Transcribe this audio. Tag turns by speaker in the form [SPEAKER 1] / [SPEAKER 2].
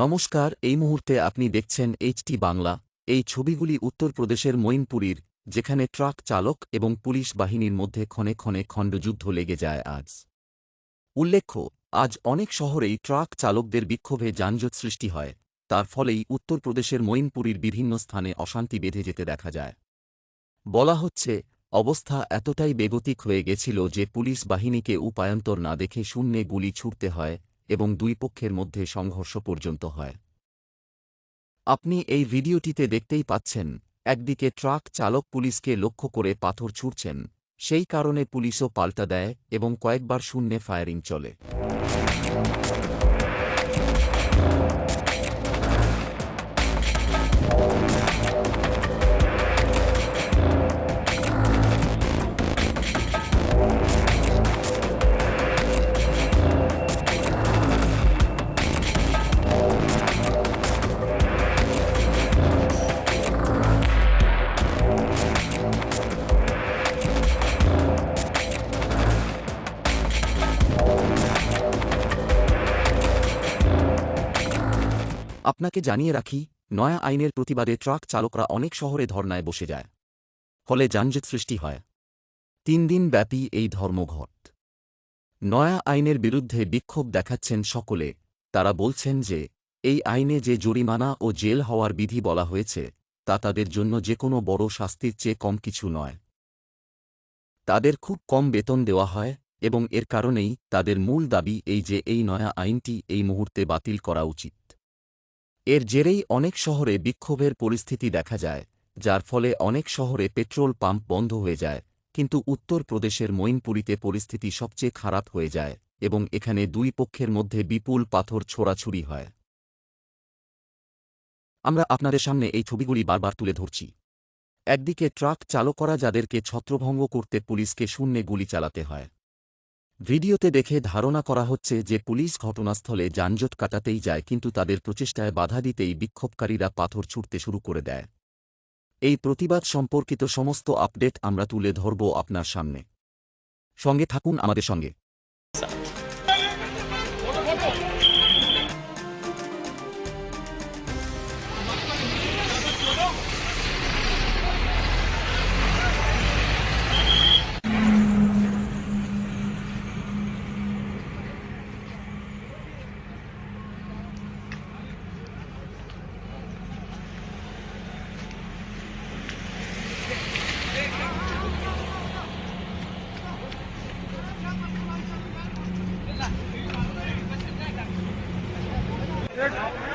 [SPEAKER 1] নমস্কার, এই মুহূর্তে আপনি দেখছেন এইচটি বাংলা। এই ছবিগুলি উত্তরপ্রদেশের মঈনপুরীর, যেখানে ট্রাক চালক এবং পুলিশ বাহিনীর মধ্যে ক্ষণে ক্ষণে খণ্ডযুদ্ধ লেগে যায় আজ। উল্লেখ্য, আজ অনেক শহরেই ট্রাক চালকদের বিক্ষোভে যানজট সৃষ্টি হয়। তার ফলেই উত্তরপ্রদেশের মঈনপুরীর বিভিন্ন স্থানে অশান্তি বেঁধে যেতে দেখা যায়। বলা হচ্ছে, অবস্থা এতটাই বেগতিক হয়ে গেছিল যে পুলিশ বাহিনীকে উপায়ন্তর না দেখে শূন্যে গুলি ছুটতে হয় এবং দুই পক্ষের মধ্যে সংঘর্ষ পর্যন্ত হয়। আপনি এই ভিডিওটিতে দেখতেই পাচ্ছেন, একদিকে ট্রাক চালক পুলিশকে লক্ষ্য করে পাথর ছুঁড়ছেন, সেই কারণে পুলিশও পাল্টা দেয় এবং কয়েকবার শূন্যে ফায়ারিং চলে। আপনাকে জানিয়ে রাখি, নয়া আইনের প্রতিবাদে ট্রাক চালকরা অনেক শহরে ধর্নায় বসে যায়। ফলে যানজট সৃষ্টি হয়। তিন দিন ব্যাপী এই ধর্মঘট নয়া আইনের বিরুদ্ধে বিক্ষোভ দেখাচ্ছেন সকলে। তারা বলছেন যে, এই আইনে যে জরিমানা ও জেল হওয়ার বিধি বলা হয়েছে, তা তাদের জন্য যে কোনো বড় শাস্তির চেয়ে কম কিছু নয়। তাদের খুব কম বেতন দেওয়া হয় এবং এর কারণেই তাদের মূল দাবি এই যে এই নয়া আইনটি এই মুহূর্তে বাতিল করা উচিত। এর জেরেই অনেক শহরে বিক্ষোভের পরিস্থিতি দেখা যায়, যার ফলে অনেক শহরে পেট্রোল পাম্প বন্ধ হয়ে যায়, কিন্তু উত্তর প্রদেশের মঈনপুরীতে পরিস্থিতি সবচেয়ে খারাপ হয়ে যায় এবং এখানে দুই পক্ষের মধ্যে বিপুল পাথর ছোড়াছুড়ি হয়। আমরা আপনাদের সামনে এই ছবিগুলি বারবার তুলে ধরছি। একদিকে ট্রাক চালকরা যাদেরকে ছত্রভঙ্গ করতে পুলিশকে শূন্যে গুলি চালাতে হয়। ভিডিওতে দেখে ধারণা করা হচ্ছে যে পুলিশ ঘটনাস্থলে যানজট কাটাতেই যায় কিন্তু তাদের প্রচেষ্টায় বাধা দিতেই বিক্ষোভকারীরা পাথর ছুটতে শুরু করে দেয়। এই প্রতিবাদ সম্পর্কিত সমস্ত আপডেট আমরা তুলে ধরব আপনার সামনে। সঙ্গে থাকুন আমাদের সঙ্গে। Good.